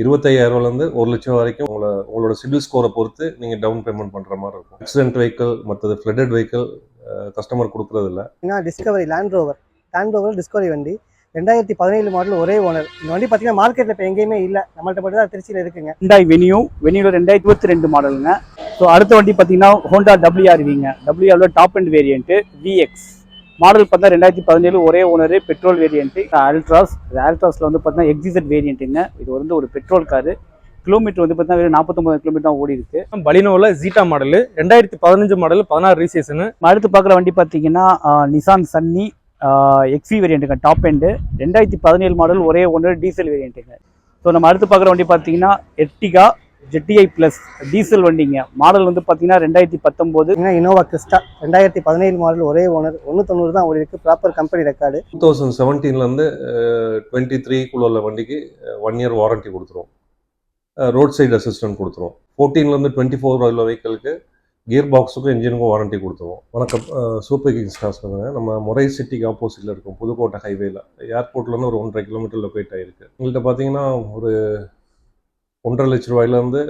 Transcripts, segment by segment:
இருபத்தையாயிரூவாலேருந்து ஒரு லட்சம் வரைக்கும் உங்களை உங்களோட சிபில் ஸ்கோரை பொறுத்து நீங்கள் டவுன் பேமெண்ட் பண்ணுற மாதிரி இருக்கும். ஆக்சிடென்ட் வெஹிக்கிள் மற்றது ஃப்ளட்டட் வெஹிக்கிள் கஸ்டமர் கொடுக்குறது இல்ல ஏன்னா Discovery Land Rover Land Rover Discovery வண்டி. ரெண்டாயிரத்தி பதினேழு மாடல் ஒரே ஓனர் இந்த வண்டி பார்த்தீங்கன்னா மார்க்கெட்டில் இப்போ எங்கேயுமே இல்லை. நம்மள்ட்ட மட்டும் தான் திருச்சியில் இருக்குங்க. ஹுண்டாய் வெனியூ வெனியூல ரெண்டாயிரத்தி இருபத்தி ரெண்டு மாடலுங்க ஸோ அடுத்த வண்டி பார்த்தீங்கன்னா ஹோண்டா டபிள்யூஆர்விங்க டபிள்யூஆர்ல top end variant VX model பார்த்தா ரெண்டாயிரத்தி பதினேழு ஒரே ஓனர் பெட்ரோல் வேரியன்ட்டு அல்ட்ராஸ் அல்ட்ராஸில் வந்து பார்த்தீங்கன்னா எக்ஸிசட் வேரியன்ட்டுங்க இது வந்து ஒரு பெட்ரோல் காரு கிலோமீட்டர் வந்து பார்த்தீங்கன்னா நாற்பத்தொம்பது கிலோமீட்டர் தான் ஓடி இருக்கு. பலினோவில் ஜீட்டா மாடலு ரெண்டாயிரத்தி பதினஞ்சு மாடல் பதினாறு ரீசேஷனு அடுத்து பார்க்குற வண்டி பார்த்தீங்கன்னா நிசான் சன்னி எக்ஸி வேரியண்ட்டுங்க டாப் எண்டு ரெண்டாயிரத்தி பதினேழு மாடல் ஒரே ஒன்று டீசல் வேரியண்ட்டுங்க ஸோ நம்ம அடுத்து பார்க்குற வண்டி பார்த்தீங்கன்னா எர்டிகா ஜெட்டிஐ ப்ளஸ் டீசல் வண்டிங்க. மாடல் வந்து பார்த்தீங்கன்னா ரெண்டாயிரத்தி பத்தொம்போது. இனோவா கிறிஸ்டா ரெண்டாயிரத்தி பதினேழு மாடல் ஒரே ஓனர் ஒன்று தொண்ணூறு தான் ஓடி இருக்கு proper company record two thousand செவன்டீன்லேருந்து twenty த்ரீக்குள்ள உள்ள வண்டிக்கு ஒன் இயர் வாரண்டி கொடுத்துருவோம் ரோட் சைடு அசிஸ்டன்ட் கொடுத்துருவோம் ஃபோர்டீன்லேருந்து டுவெண்ட்டி ஃபோர் உள்ள வெஹிக்கிளுக்கு கியர் பாக்ஸுக்கும் இன்ஜினுக்கும் வாரண்டி கொடுத்துருவோம் வணக்கம். சூப்பர் கிங் ஸ்டார்ஸ் பண்ணுங்க. நம்ம முறை சிட்டிக்கு ஆப்போசிட்டில் இருக்கும். புதுக்கோட்டை ஹைவேல ஏர்போர்ட்லேருந்து ஒரு ஒன்றரை கிலோமீட்டர் லொக்கேட் ஆகிருக்கு எங்கள்கிட்ட பார்த்தீங்கன்னா ஒரு ஒன்றரை லட்ச ரூபாயிலேருந்து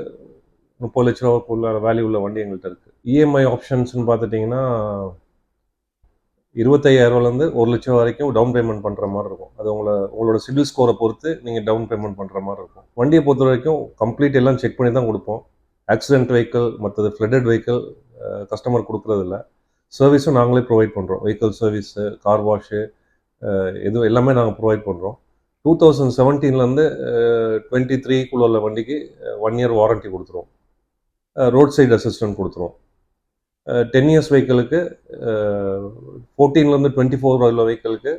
முப்பது லட்ச ரூபாய்க்குள்ள வேல்யூ உள்ள வண்டி எங்கள்கிட்ட இருக்குது இஎம்ஐ ஆப்ஷன்ஸ்னு பார்த்துட்டிங்கன்னா இருபத்தையாயிரூவாலேருந்து ஒரு லட்சம் வரைக்கும் டவுன் பேமெண்ட் பண்ணுற மாதிரி இருக்கும். அது உங்களை உங்களோட சிபில் ஸ்கோரை பொறுத்து நீங்கள் டவுன் பேமெண்ட் பண்ணுற மாதிரி இருக்கும். வண்டியை பொறுத்த வரைக்கும் கம்ப்ளீட் எல்லாம் செக் பண்ணி தான் கொடுப்போம். ஆக்சிடென்ட் வெஹிக்கிள் மற்றது ஃப்ளட்டட் வெஹிக்கிள் கஸ்டமர் கொடுக்குறதில்ல. சர்வீஸும் நாங்களே ப்ரொவைட் பண்ணுறோம் வெஹிக்கிள் சர்வீஸு கார் வாஷு இது எல்லாமே நாங்கள் ப்ரொவைட் பண்ணுறோம் டூ தௌசண்ட் செவன்டீன்லேருந்து டுவெண்ட்டி த்ரீக்குள்ள உள்ள வண்டிக்கு ஒன் இயர் வாரண்டி கொடுத்துருவோம் ரோட் சைடு அசிஸ்டன்ட் கொடுத்துருவோம் டென் இயர்ஸ் வெஹிக்கிளுக்கு ஃபோர்டீன்லேருந்து டுவெண்ட்டி ஃபோர் உள்ள வெஹிக்கிளுக்கு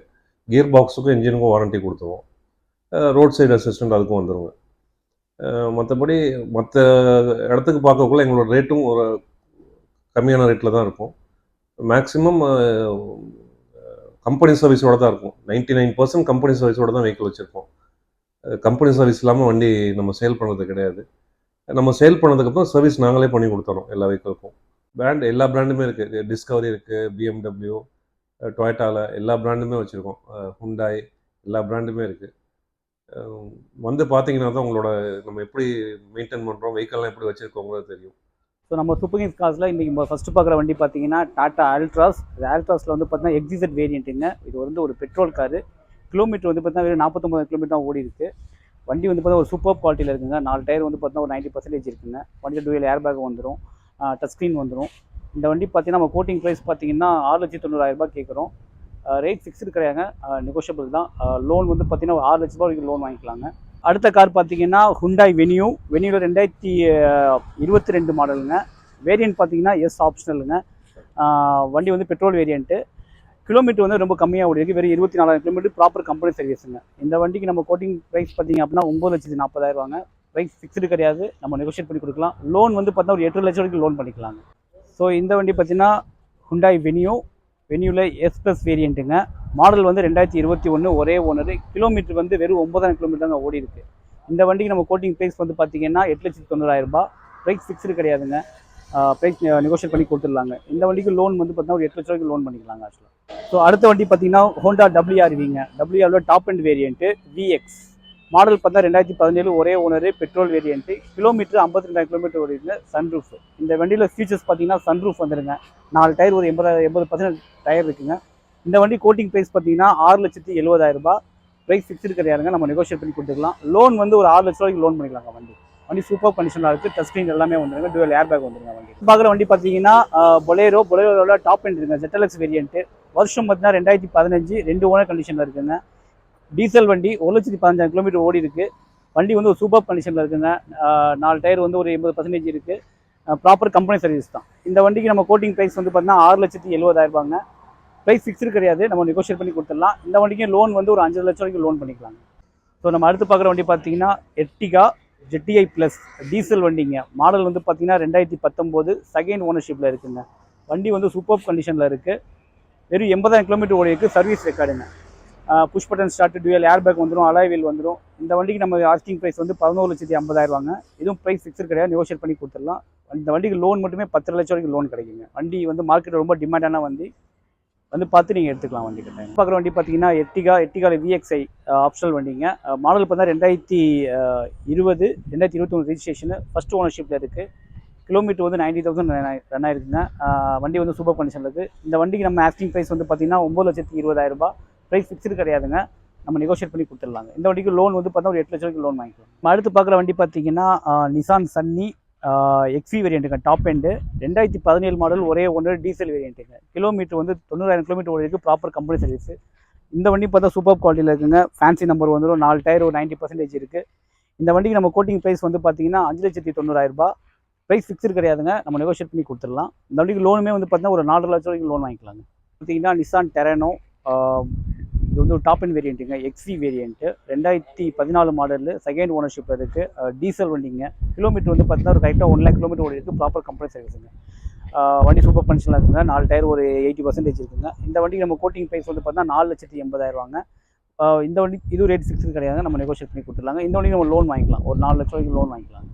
கியர் பாக்ஸுக்கும் இன்ஜினுக்கும் வாரண்டி கொடுத்துருவோம் ரோட் சைடு அசிஸ்டன்ட் அதுக்கும் வந்துடுங்க மற்றபடி மற்ற இடத்துக்கு பார்க்கக்குள்ள எங்களோட ரேட்டும் ஒரு கம்மியான ரேட்டில் தான் இருக்கும். மேக்ஸிமம் கம்பெனி சர்வீஸோட தான் இருக்கும். நைன்டி நைன் பர்சன்ட் கம்பெனி சர்வீஸோட தான் வெஹிக்கிள் வச்சுருப்போம். கம்பெனி சர்வீஸ் இல்லாமல் வண்டி நம்ம சேல் பண்ணுறது கிடையாது. நம்ம சேல் பண்ணதுக்கப்புறம் சர்வீஸ் நாங்களே பண்ணி கொடுத்துறோம் எல்லா வெஹிக்கிளுக்கும் பிராண்ட் எல்லா பிராண்டுமே இருக்குது டிஸ்கவரி இருக்குது பிஎம்டபிள்யூ டொயட்டாவில் எல்லா பிராண்டுமே வச்சுருக்கோம். ஹுண்டாய் எல்லா பிராண்டுமே இருக்குது வந்து பார்த்தீங்கன்னா தான் உங்களோட நம்ம எப்படி மெயின்டைன் பண்ணுறோம் வெஹிக்கல்லாம் எப்படி வச்சுருக்கோங்கிறது தெரியும். ஸோ நம்ம சூப்பர் கிங்ஸ் காசில் இன்றைக்கி ஃபஸ்ட்டு பார்க்குற வண்டி பார்த்தீங்கன்னா டாட்டா அல்ட்ராஸ் இது அல்ட்ராஸில் வந்து பார்த்தீங்கன்னா எக்ஸிசட் வேரியண்ட்டுங்க இது வந்து ஒரு பெட்ரோல் காரு கிலோமீட்டர் வந்து பார்த்தீங்கன்னா வெறும் நாற்பத்தொம்பது கிலோமீட்டர் தான் ஓடி இருக்குது வண்டி வந்து பார்த்தீங்கன்னா ஒரு சூப்பர் குவாலிட்டியில் இருக்குங்க. நாலு டயர் வந்து பார்த்தீங்கன்னா ஒரு நைன்ட்டி பர்சன்டேஜ் இருக்குங்க. வண்டியில் டூயல் ஏர் பேக் வந்துடும் டச் ஸ்க்ரீன் வந்துடும் இந்த வண்டி பார்த்தீங்கன்னா நம்ம கோட்டிங் ப்ரைஸ் பார்த்தீங்கன்னா ஆறு லட்சத்தி தொண்ணூறாயிரரூபா கேட்குறோம். ரேட் ஃபிக்ஸ்டு கிடையாதுங்க நெகோஷியபிள் தான். லோன் வந்து பார்த்தீங்கன்னா ஒரு ஆறு லட்ச ரூபா வரைக்கும் லோன் வாங்கிக்கலாங்க. அடுத்த கார் பார்த்தீங்கன்னா ஹுண்டாய் வெனியூ வெனியூவில் ரெண்டாயிரத்தி இருபத்தி ரெண்டு மாடலுங்க. வேரியன்ட் பார்த்தீங்கன்னா எஸ் ஆப்ஷனலுங்க வண்டி வந்து பெட்ரோல் வேரியண்ட்டு கிலோமீட்டர் வந்து ரொம்ப கம்மியாக ஓடிருக்கு வெறும் இருபத்தி நாலாயிரம் கிலோமீட்டர் ப்ராப்பர் கம்பெனி சர்வீஸுங்க இந்த வண்டிக்கு நம்ம கோட்டிங் ப்ரைஸ் பார்த்தீங்க அப்படின்னா ஒம்பது லட்சத்தி நாற்பதாயிரவாங்க ப்ரைஸ் ஃபிக்ஸ்டு கிடையாது. நம்ம நெகோஷியேட் பண்ணி கொடுக்கலாம். லோன் வந்து பார்த்தா ஒரு எட்டு லட்சம் வரைக்கும் லோன் பண்ணிக்கலாங்க. ஸோ இந்த வண்டி பார்த்தீங்கன்னா ஹுண்டாய் வெனியூ வெனியூவில் எஸ் ப்ளஸ் வேரியண்ட்டுங்க மாடல் வந்து ரெண்டாயிரத்தி இருபத்தி ஒன்று ஒரே ஓனர். கிலோமீட்டர் வந்து வெறும் ஒன்பதாயிரம் கிலோமீட்டர் தாங்க ஓடி இருக்கு. இந்த வண்டிக்கு நம்ம கோட்டிங் ப்ரைஸ் வந்து பார்த்தீங்கன்னா எட்டு லட்சத்தி தொண்ணூறாயிரம் ரூபாய் ப்ரைஸ் ஃபிக்ஸ்டு கிடையாதுங்க. ப்ரைஸ் நெகோஷியேட் பண்ணி கொடுத்துடலாங்க. இந்த வண்டிக்கு லோன் வந்து பார்த்தீங்கன்னா ஒரு எட்டு லட்ச ரூபாய்க்கு லோன் பண்ணிக்கலாங்க ஆக்சுவலாக ஸோ அடுத்த வண்டி பார்த்தீங்கன்னா ஹோண்டா டபிள்யூஆர்விங்க டபிள்யூஆரில் top end variant VX model பார்த்தா ரெண்டாயிரத்தி பதினேழு ஒரே ஓனர் பெட்ரோல் வேரியன்ட்டு கிலோமீட்டர் ஐம்பத்தி ரெண்டாயிரம் கிலோமீட்டர் ஓடிங்க சன்ரூஃப் இந்த வண்டியில் ஃபீச்சர்ஸ் பார்த்தீங்கன்னா சன்ரூஃப் வந்துருங்க. நாலு டயர் ஒரு எண்பது எண்பது பர்சன்ட் டயர் இருக்குங்க. இந்த வண்டி கோட்டிங் ப்ரைஸ் பார்த்தீங்கன்னா ஆறு லட்சத்தி எழுபதாயிரம் ரூபாய். ப்ரைஸ் ஃபிக்ஸ்டு கிடையாதுங்க நம்ம நெகோஷியேட் பண்ணி கொடுத்துக்கலாம். லோன் வந்து ஒரு ஆறு லட்ச ரூபாய்க்கு லோன் பண்ணிக்கலாங்க வண்டி. வண்டி சூப்பர் கண்டிஷனாக இருக்குது டச் ஸ்க்ரீன் எல்லாமே வந்துருங்க. டுவல் ஏர் பேக் வந்துருங்க வண்டி. பார்க்குற வண்டி பார்த்தீங்கன்னா பொலேரோ பொலேரோட டாப் எண்ட் இருக்குங்க. ஜெட்டலக்ஸ் வேரியன்ட்டு வருஷம் பார்த்தீங்கன்னா ரெண்டாயிரத்தி பதினஞ்சு ரெண்டு ஓனர் கண்டிஷனில் இருக்குங்க. டீசல் வண்டி ஒரு லட்சத்தி பதினஞ்சாயிரம் கிலோமீட்டர் ஓடி இருக்கு. வண்டி வந்து ஒரு சூப்பர் கண்டிஷனில் இருக்குங்க. நாலு டயர் வந்து ஒரு எண்பது பர்சன்டேஜ் இருக்குது ப்ராப்பர் கம்பெனி சர்வீஸ் தான். இந்த வண்டிக்கு நம்ம கோட்டிங் ப்ரைஸ் வந்து பார்த்தீங்கன்னா ஆறு லட்சத்தி எழுபதாயிரம் ரூபாங்க. ப்ரைஸ் ஃபிக்ஸ்டு கிடையாது. நம்ம நெகோஷியேட் பண்ணி கொடுத்துடலாம். இந்த வண்டிக்கு லோன் வந்து ஒரு அஞ்சு லட்சம் வரைக்கும் லோன் பண்ணிக்கலாங்க. ஸோ நம்ம அடுத்து பார்க்குற வண்டி பார்த்தீங்கன்னா எர்டிகா ஜெட்டிஐ ப்ளஸ் டீசல் வண்டிங்க. மாடல் வந்து பார்த்தீங்கன்னா ரெண்டாயிரத்தி பத்தொம்போது செகண்ட் ஓனர்ஷிப்பில் இருக்குங்க. வண்டி வந்து சூப்பர் கண்டிஷனில் இருக்குது வெறும் எண்பதாயிரம் கிலோமீட்டர் ஓடி இருக்குது service ரெக்கார்டுங்க push button start dual air bag வந்துடும் அலாய்வில் வந்துடும் இந்த வண்டிக்கு நம்ம ஆஸ்கிங் ப்ரைஸ் வந்து பதினோரு லட்சத்தி ஐம்பதாயிரவாங்க. இதுவும் ப்ரைஸ் ஃபிக்ஸ்டு கிடையாது. நெகோஷியேட் பண்ணி கொடுத்துடலாம். இந்த வண்டிக்கு லோன் மட்டுமே பத்து லட்சம் வரைக்கும் லோன் கிடைக்குங்க. வண்டி வந்து மார்க்கெட்டில் ரொம்ப டிமாண்டான வண்டி. வந்து பார்த்து நீங்கள் எடுத்துக்கலாம் வண்டி கிட்ட பார்க்குற வண்டி பார்த்தீங்கன்னா எட்டிகா எட்டிகால விஎக்ஸ்ஐ ஆப்ஷனல் வண்டிங்க. மாடல் பார்த்தா ரெண்டாயிரத்தி இருபது ரெண்டாயிரத்தி இருபத்தொன்று ரிஜிஸ்ட்ரேஷனு ஃபஸ்ட் ஓனர்ஷிப்பில் இருக்குது கிலோமீட்டர் வந்து நைன்டி தௌசண்ட் ரன் ஆயிருக்குங்க. வண்டி வந்து சூப்பர் கண்டிஷனில் இருக்குது இந்த வண்டிக்கு நம்ம ஆஸ்டிங் ப்ரைஸ் வந்து பார்த்தீங்கன்னா ஒம்பது லட்சத்தி இருபதாயிரம் ரூபாய். ப்ரைஸ் ஃபிக்ஸ்டு கிடையாதுங்க. நம்ம நெகோஷியேட் பண்ணி கொடுத்துடலாங்க. இந்த வண்டிக்கு லோன் வந்து பார்த்தா ஒரு எட்டு லட்சம் ரூபாய்க்கு லோன் வாங்கிக்கலாம். நம்ம அடுத்து பார்க்குற வண்டி பார்த்தீங்கன்னா நிசான் சன்னி எக்ஸி வேரியண்ட்டுங்க டாப் எண்டு ரெண்டாயிரத்தி பதினேழு மாடல் ஒரே ஒன்று டீசல் வேரியண்ட்டுங்க கிலோமீட்டர் வந்து தொண்ணூறாயிரம் கிலோமீட்டர் ஓடி இருக்குது ப்ராப்பர் கம்பெனி சர்வீஸ் இந்த வண்டி பார்த்தா சூப்பர் குவாலிட்டியில் இருக்குங்க. ஃபேன்சி நம்பர் வந்துடும் நாலு டயர் ஒரு நைன்ட்டி பர்சன்டேஜ் இருக்குது இந்த வண்டிக்கு நம்ம கோட்டிங் ப்ரைஸ் வந்து பார்த்தீங்கன்னா அஞ்சு லட்சத்தி தொண்ணூறாயிரரூபா ப்ரைஸ் ஃபிக்ஸ்டு கிடையாதுங்க. நம்ம நெகோஷியேட் பண்ணி கொடுத்துடலாம். இந்த வண்டிக்கு லோனுமே வந்து பார்த்தீங்கன்னா ஒரு நாலு லட்சம் வரைக்கும் லோன் வாங்கிக்கலாங்க. பார்த்தீங்கன்னா நிசான் டெரனோ இது வந்து ஒரு டாப் அண்ட் வேரியண்ட்டுங்க எக்ஸி வேரியண்ட்டு ரெண்டாயிரத்தி பதினாலு மாடலில் செகண்ட் ஓனர்ஷிப் இருக்குது டீசல் வண்டிங்க. கிலோமீட்டர் வந்து பார்த்தீங்கன்னா ஒரு கரெக்டாக ஒன் லேக் கிலோமீட்டர் ஓடி இருக்குது ப்ராப்பர் கம்பெனி சர்வீஸுங்க வண்டி சூப்பர் ஃபங்க்ஷனாக இருக்குங்க. நாலு டயர் ஒரு எயிட்டி பர்சன்டேஜ் இருக்குங்க. இந்த வண்டிக்கு நம்ம கோட்டிங் ப்ரைஸ் வந்து பார்த்தீங்கன்னா நாலு லட்சத்தி எண்பதாயிரவாங்க இந்த வண்டி இது ரேட் சிக்ஸ் கிடையாது நம்ம நெகோஷியேட் பண்ணி கொடுத்துருலாங்க இந்த வண்டிக்கு நம்ம லோன் வாங்கிக்கலாம். ஒரு நாலு லட்சம் வரைக்கும் லோன் வாங்கிக்கலாம்.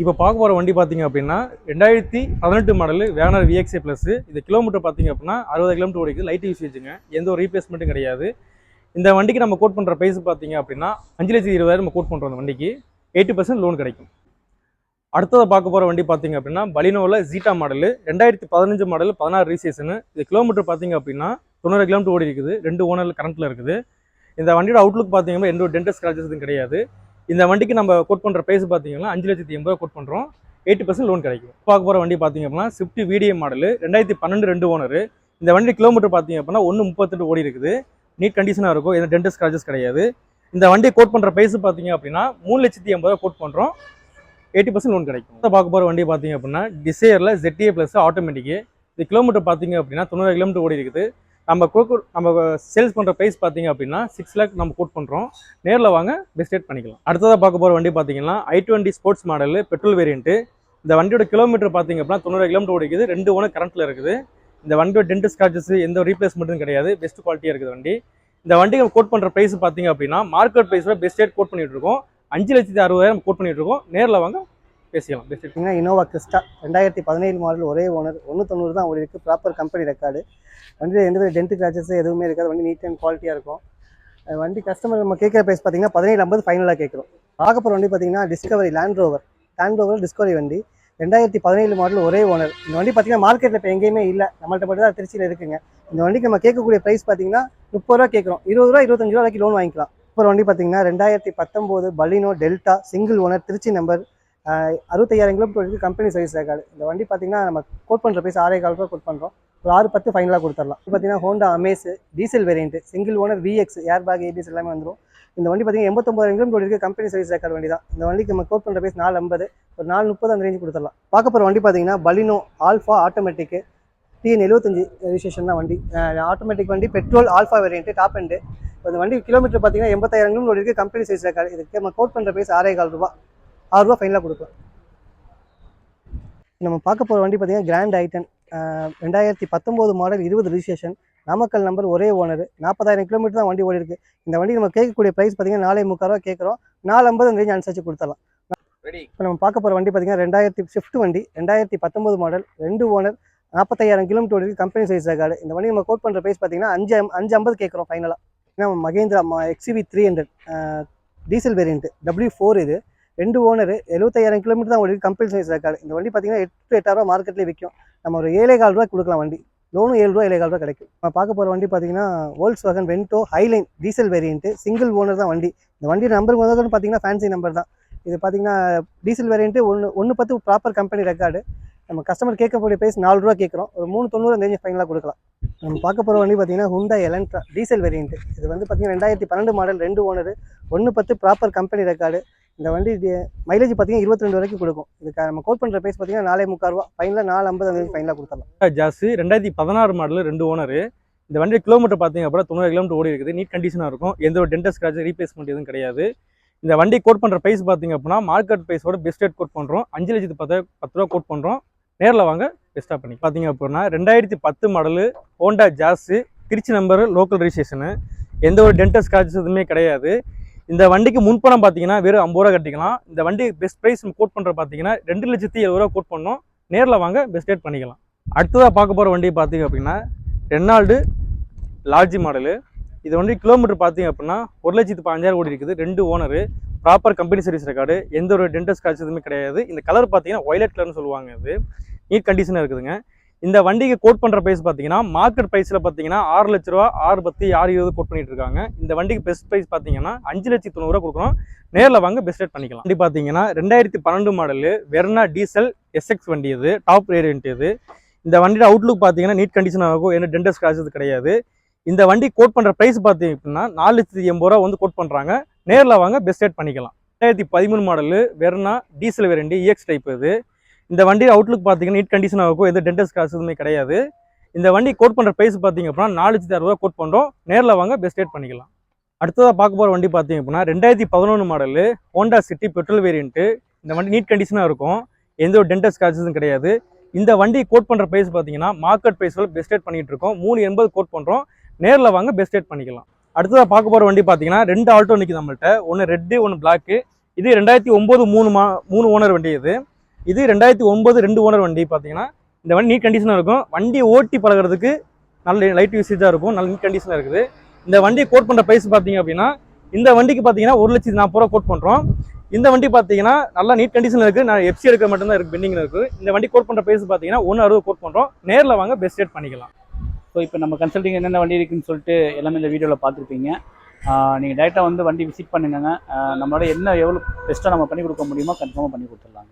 இப்போ பார்க்க போகிற வண்டி பார்த்தீங்க அப்படின்னா ரெண்டாயிரத்தி பதினெட்டு model Wagon R VXI plus இது கிலோமீட்டர் பார்த்தீங்க அப்படின்னா அறுபது கிலோமீட்டர் ஓடிக்கு லைட் யூசேஜுங்க எந்த ஒரு ரீப்ளேஸ்மெண்ட்டும் கிடையாது. இந்த வண்டிக்கு நம்ம கோட் பண்ணுற ப்ரைஸ் பார்த்தீங்க அப்படின்னா அஞ்சு லட்சத்தி இருபதாயிரம் நம்ம கோட் பண்ணுறோம் அந்த வண்டிக்கு. எயிட்டி பர்சன்ட் லோன் கிடைக்கும். அடுத்ததை பார்க்க போகிற வண்டி பார்த்தீங்க அப்படின்னா பலினோவில் ஜீட்டா மாடல் ரெண்டாயிரத்தி பதினஞ்சு மாடல் பதினாறு ரீசேஷனு இது கிலோமீட்டர் பார்த்தீங்க அப்படின்னா தொண்ணூறு கிலோமீட்டர் ஓடி இருக்குது ரெண்டு ஓனரில் கரண்ட்டில் இருக்குது. இந்த வண்டியோட அவுட்லுக் பார்த்தீங்கன்னா எந்த ஒரு டென்டஸ் ஸ்க்ராச்சஸ் கிடையாது. இந்த வண்டிக்கு நம்ம கோட் பண்ணுற ப்ரைஸ் பார்த்தீங்கன்னா அஞ்சு லட்சத்தி எண்பது கோட் பண்ணுறோம் எயிட்டி பர்சன்ட் லோன் கிடைக்கும். பார்க்க போகிற வண்டி பார்த்தீங்க அப்படின்னா ஸ்விஃப்ட் விடிஎம் மாடல் ரெண்டாயிரத்தி பன்னெண்டு ரெண்டு ஓனர் இந்த வண்டி கிலோமீட்டர் பார்த்தீங்க அப்படின்னா ஒன்று முப்பத்தெட்டு ஓடி இருக்குது. நீட் கண்டிஷனாக இருக்கும். எந்த டென்டஸ் ஸ்க்ராச்சஸ் கிடையாது. இந்த வண்டியை கோட் பண்ணுற ப்ரைஸ் பார்த்தீங்க அப்படின்னா மூணு லட்சத்தி எண்பது கோட் பண்ணுறோம் எயிட்டி பர்சன்ட் லோன் கிடைக்கும். அடுத்து பார்க்க போகிற வண்டி பார்த்தீங்க அப்படின்னா டிசையரில் ZTA ப்ளஸ் ஆட்டோமேட்டிக்கு இது கிலோமீட்டர் பார்த்தீங்க அப்படின்னா தொண்ணூறு கிலோமீட்டர் ஓடி இருக்குது. நம்ம கோக்கு நம்ம சேல்ஸ் பண்ணுற ப்ரைஸ் பார்த்தீங்க அப்படின்னா சிக்ஸ் லேக் நம்ம கோட் பண்ணுறோம் நேரில் வாங்க பெஸ்டேட் பண்ணிக்கலாம். அடுத்ததாக பார்க்க போகிற வண்டி பார்த்தீங்கன்னா i twenty sports model petrol variant இந்த வண்டியோட கிலோமீட்டர் பார்த்தீங்க அப்படின்னா தொண்ணூறு கிலோமீட்டர் ஓடிக்குது. ரெண்டு ஓனர் கரண்ட்டில் இருக்குது. இந்த வண்டியோட டென்ட் ஸ்கார்ச்சஸ் எந்த ரீப்ளேஸ்மெண்ட்டும் கிடையாது. பெஸ்ட் குவாலிட்டியாக இருக்குது வண்டி. இந்த வண்டிக்கு கோட் பண்ணுற ப்ரைஸ் பார்த்தீங்க அப்படின்னா மார்க்கெட் ப்ரைஸில் பெஸ்ட் ரேட் கோட் பண்ணிகிட்டு இருக்கோம். அஞ்சு லட்சத்தி அறுபதாயிரம் கோட் பண்ணிகிட்டு இருக்கோம். நேரில் வாங்க பேசிக்கலாம் பெஸ்ட் இனோவா கிறிஸ்டா ரெண்டாயிரத்தி பதினேழு மாடல் ஒரே ஓனர் ஒன்று தொண்ணூறு தான் ஓடி இருக்குது ப்ராப்பர் கம்பெனி ரெக்கார்டு வண்டியில் எந்த வித டென்ட் கிராச்சஸ் எதுவுமே இருக்காது. வண்டி நீட் அண்ட் குவாலிட்டியாக இருக்கும். வண்டி கஸ்டமர் நம்ம கேட்குற ப்ரைஸ் பார்த்தீங்கன்னா பதினேழு ஐம்பது ஃபைனலாக கேட்குறோம். ஆகப்போகிற வண்டி பார்த்தீங்கன்னா Discovery Land Rover Land Rover Discovery வண்டி. ரெண்டாயிரத்தி பதினேழு மாடல் ஒரே ஓனர் இந்த வண்டி பார்த்தீங்கன்னா மார்க்கெட்டில் இப்போ எங்கேயுமே இல்லை. நம்மள்ட்ட மட்டும் தான் திருச்சியில் இருக்குங்க. இந்த வண்டிக்கு நம்ம கேட்கக்கூடிய ப்ரைஸ் பார்த்தீங்கன்னா முப்பது ரூபா கேட்குறோம். இருபது ரூபா இருபத்தஞ்சு ரூபா வரைக்கும் லோன் வாங்கிக்கலாம். இப்போ வண்டி பார்த்தீங்கன்னா ரெண்டாயிரத்தி பத்தொம்போது Baleno Delta single owner Trichy number அறுபத்தையாயிரம் kilometre வரைக்கும் கம்பெனி சர்வீஸ் ரெக்கார்டு இந்த வண்டி பார்த்தீங்கன்னா நம்ம கோட் பண்ணுற பைஸ் ஆறே கால் ரூபா கோட் பண்ணுறோம் ஒரு ஆறு பத்து ஃபைனலாக கொடுத்துடலாம். இப்போ பார்த்தீங்கன்னா Honda Amaze diesel variant single owner VX air bag ABS எல்லாமே வந்துடும் இந்த வண்டி பார்த்தீங்கன்னா எண்பத்தொம்பதாயிரம் கிலோமீட்டர் இருக்குது கம்பெனி சர்வீஸ் ரெக்கார்டு வண்டி தான் இந்த வண்டிக்கு நம்ம கோட் பண்ணுற பைஸ் நாலு ஐம்பது ஒரு நாலு முப்பது அந்த ரேஞ்சு கொடுத்துடலாம். பார்க்க போகிற வண்டி பார்த்தீங்கன்னா பலினோ ஆல்ஃபா ஆட்டோமேட்டிக்கு டிஎன் எழுபத்தஞ்சு ரெஜிஸ்ட்ரேஷன் தான் வண்டி. ஆட்டோமேட்டிக் வண்டி petrol Alpha variant top end இந்த வண்டி கிலோமீட்டர் பார்த்தீங்கன்னா எண்பத்தாயிரம் கிலோமீட்டர் இருக்குது கம்பெனி சர்வீஸ் ரெக்கார்டு இதுக்கு நம்ம கோட் பண்ணுற பைஸ் ஆறே கால் ரூபா ஆறு ரூபா ஃபைனலாக கொடுக்கலாம். நம்ம பார்க்க போகிற வண்டி பார்த்தீங்கன்னா கிராண்ட் ஐட்டன் ரெண்டாயிரத்தி பத்தொம்போது மாடல் இருபது ரிஜிஸ்ட்ரேஷன் நாமக்கல் நம்பர் ஒரே ஓனர் நாற்பதாயிரம் கிலோமீட்டர் தான் வண்டி ஓடி இருக்கு இந்த வண்டி நம்ம கேட்கக்கூடிய ப்ரைஸ் பார்த்தீங்கன்னா நாலே முக்கால் ரூபா கேட்குறோம். நாலு ஐம்பது ரேஞ்ச் அனுசரிச்சு கொடுத்துடலாம். இப்போ நம்ம பார்க்க போகிற வண்டி பார்த்தீங்கன்னா ரெண்டாயிரத்தி ஸ்விஃப்ட் வண்டி ரெண்டாயிரத்தி பத்தொம்போது மாடல் ரெண்டு ஓனர் நாற்பத்தாயிரம் கிலோமீட்டர் ஓடி கம்பெனி சைஸ் ரெக்கார்டு இந்த வண்டி நம்ம கோட் பண்ணுற ப்ரைஸ் பார்த்தீங்கன்னா அஞ்சு அஞ்சு ஐம்பது கேட்குறோம் ஃபைனலாக ஏன்னா Mahindra XUV three hundred diesel variant W four இது. ரெண்டு ஓனர் எழுபத்தாயிரம் கிலோமீட்டர் தான் ஓடி கம்பெனி சைஸ் ரெக்கார்டு இந்த வண்டி பார்த்தீங்கன்னா எட்டு எட்டாயிரம் மார்க்கெட்லேயே விற்கும் நம்ம ஒரு ஏழே கால் ரூபா கொடுக்கலாம் வண்டி. லோனும் ஏழு ரூபா ஏழே கால் ரூபா கிடைக்கும். நம்ம பார்க்க போகிற வண்டி பார்த்தீங்கன்னா Volkswagen Vento Highline diesel variant single owner தான் வண்டி. இந்த வண்டி நம்பர் முதல்ல பார்த்தீங்கன்னா ஃபேன்சி நம்பர் தான். இது பார்த்தீங்கன்னா டீசல் வேரியன்ட்டு ஒன்று ஒன்று பத்து ப்ராப்பர் கம்பெனி ரெக்கார்டு நம்ம கஸ்டமர் கேட்கக்கூடிய ப்ரைஸ் நாலு ரூபா கேட்குறோம். ஒரு மூணு தொண்ணூறு அந்த ரேஞ்ச் ஃபைனலாக கொடுக்கலாம். நம்ம பார்க்க போகிற வண்டி பார்த்தீங்கன்னா ஹுண்டா எலன்ட்ரா டீசல் வேரியன்ட் இது வந்து பார்த்தீங்கன்னா ரெண்டாயிரத்தி பன்னெண்டு மாடல் ரெண்டு ஓனர் ஒன்று பத்து ப்ராப்பர் கம்பெனி ரெக்கார்டு இந்த வண்டி மைலேஜ் பார்த்தீங்கன்னா இருபத்தி ரெண்டு வரைக்கும் கொடுக்கும். இதுக்கு நம்ம கோட் பண்ணுற ப்ரைஸ் பார்த்தீங்கன்னா நாலே முக்கால் ரூபா. ஃபைனில் நாலு ஐம்பது அந்த ஃபைனில் கொடுத்துடலாம். ஜாஸ்தி ரெண்டாயிரத்தி பதினாறு மாடல் ரெண்டு ஓனர் இந்த வண்டி கிலோமீட்டர் பார்த்தீங்க அப்புறம் தொண்ணூறு கிலோமீட்டர் ஓடி இருக்குது. நீட் கண்டிஷனாக இருக்கும். எந்த ஒரு டென்டஸ் ஸ்க்ராச் ரீப்ளேஸ்மெண்ட் எதுவும் கிடையாது. இந்த வண்டி கோட் பண்ணுற ப்ரைஸ் பார்த்தீங்க அப்படின்னா மார்க்கெட் ப்ரைஸோட பெஸ்ட் ரேட் கோட் பண்ணுறோம் அஞ்சு லட்சத்து பத்து பத்து ரூபா கோட் பண்ணுறோம் நேரில் வாங்க பெஸ்ட்டாக பண்ணி. பார்த்தீங்க அப்படின்னா ரெண்டாயிரத்தி பத்து model Honda Jazz Trichy number local registration எந்த ஒரு டென்டஸ் ஸ்க்ராச்சஸ் எதுவுமே கிடையாது. இந்த வண்டிக்கு முன்பணம் பார்த்தீங்கன்னா வெறும் ஐம்பது ரூபா கட்டிக்கலாம். இந்த வண்டி பெஸ்ட் ப்ரைஸ் கோட் பண்ணுற பார்த்தீங்கன்னா ரெண்டு லட்சத்தி எழுபது ரூபா கோட் பண்ணோம். நேரில் வாங்க பெஸ்ட் ரேட் பண்ணிக்கலாம். அடுத்ததாக பார்க்க போகிற வண்டி பார்த்தீங்க அப்படின்னா ரெனால்டு லார்ஜி மாடலு இது வந்து கிலோமீட்டர் பார்த்தீங்க அப்படின்னா ஒரு லட்சத்து பதினஞ்சாயிரம் ஓடி இருக்குது. ரெண்டு owner proper company service record எந்த ஒரு டென்டல் ஸ்காட்ச் எதுவுமே கிடையாது. இந்த கலர் பார்த்தீங்கன்னா ஒயலட் கலர்னு சொல்லுவாங்க இது நீட் கண்டிஷனாக இருக்குதுங்க. இந்த வண்டிக்கு கோட் பண்ணுற ப்ரைஸ் பார்த்தீங்கன்னா மார்க்கெட் ப்ரைஸில் பார்த்தீங்கன்னா ஆறு லட்ச ரூபா ஆறு பத்து ஆறு இருபது கோட் பண்ணிட்டு இருக்காங்க. இந்த வண்டிக்கு பெஸ்ட் ப்ரைஸ் பார்த்தீங்கன்னா அஞ்சு லட்சத்தி தொண்ணூறுரூவா கொடுக்குறோம். நேரில் வாங்க பெஸ்ட் ரேட் பண்ணிக்கலாம். வண்டி பார்த்தீங்கன்னா ரெண்டாயிரத்தி பன்னெண்டு மாடலு வெர்னா டீசல் எஸ்எக்ஸ் வண்டி இது டாப் வேரியன்ட் இது. இந்த வண்டியோட அவுட்லுக் பார்த்தீங்கன்னா நீட் கண்டிஷனாக இருக்கும் என்ன டென்டல் ஸ்கிராச் இது கிடையாது. இந்த வண்டி கோட் பண்ணுற ப்ரைஸ் பார்த்தீங்க அப்படின்னா நாலு லட்சத்தி எண்பது ரூபா வந்து கோட் பண்ணுறாங்க நேரில் வாங்க பெஸ்ட் ரேட் பண்ணிக்கலாம். ரெண்டாயிரத்தி பதிமூணு model Verna diesel variant EX type இது. இந்த வண்டி அவுட்லுக் பார்த்தீங்கன்னா நீட் கண்டிஷனாக இருக்கும். எந்த டென்டஸ் காசு எதுவுமே கிடையாது. இந்த வண்டி கோட் பண்ணுற ப்ரைஸ் பார்த்தீங்க அப்படின்னா நாலு லட்சத்தி அறுபது கோட் பண்ணுறோம் நேரில் வாங்க பெஸ்ட் ரேட் பண்ணிக்கலாம். அடுத்ததாக பார்க்க போகிற வண்டி பார்த்தீங்க அப்படின்னா ரெண்டாயிரத்தி பதினொன்று model Honda City petrol variant இந்த வண்டி நீட் கண்டிஷனாக இருக்கும். எந்த ஒரு டென்டல் ஸ்கிராச்சஸும் கிடையாது. இந்த வண்டி கோட் பண்ணுற ப்ரைஸ் பார்த்தீங்கன்னா மார்க்கெட் ப்ரைஸில் பெஸ்ட் ரேட் பண்ணிகிட்டு இருக்கோம். மூணு எண்பது கோட் பண்ணுறோம் நேரில் வாங்க பெஸ்ட் ரேட் பண்ணிக்கலாம். அடுத்ததாக பார்க்க போகிற வண்டி பார்த்தீங்கன்னா ரெண்டு ஆல்ட்டோ நிற்கிது நம்மள்ட்ட. ஒன்று ரெட்டு ஒன்று பிளாக்கு இது ரெண்டாயிரத்தி ஒம்பது மூணு மா மூணு ஓனர் வண்டி இது. இது ரெண்டாயிரத்தி ஒன்பது ரெண்டு ஓனர் வண்டி பார்த்தீங்கன்னா இந்த வண்டி நீட் கண்டிஷனாக இருக்கும். வண்டி ஓட்டி பழகுறதுக்கு நல்ல லைட் யூசேஜாக இருக்கும். நல்ல நீட் கண்டிஷனாக இருக்குது. இந்த வண்டியை கோட் பண்ணுற ப்ரைஸ் பார்த்தீங்க அப்படின்னா இந்த வண்டிக்கு பார்த்தீங்கன்னா ஒரு லட்சத்தி நாற்பது ரூபா கோட் பண்ணுறோம் இந்த வண்டி பார்த்தீங்கன்னா நல்லா நீட் கண்டிஷனில் இருக்குது நான் எஃப்சி எடுக்க மட்டும்தான் இருக்குது பெண்டிங்கில் இருக்குது இந்த வண்டி கோட் பண்ணுற ப்ரைஸ் பார்த்தீங்கன்னா ஒன்று அறுபது கோட் பண்ணுறோம் நேரில் வாங்க பெஸ்ட் ரேட் பண்ணிக்கலாம். ஸோ இப்போ நம்ம கன்சல்டிங் என்னென்ன வண்டி இருக்குன்னு சொல்லிட்டு எல்லாமே இந்த வீடியோவில் பார்த்துருப்பீங்க. நீங்கள் டேரெக்டாக வந்து வண்டி விசிட் பண்ணுங்க நம்மளோட என்ன எவ்வளோ பெஸ்ட்டாக நம்ம பண்ணி கொடுக்க முடியுமோ கன்ஃபார்மாக பண்ணி கொடுத்துடலாங்க.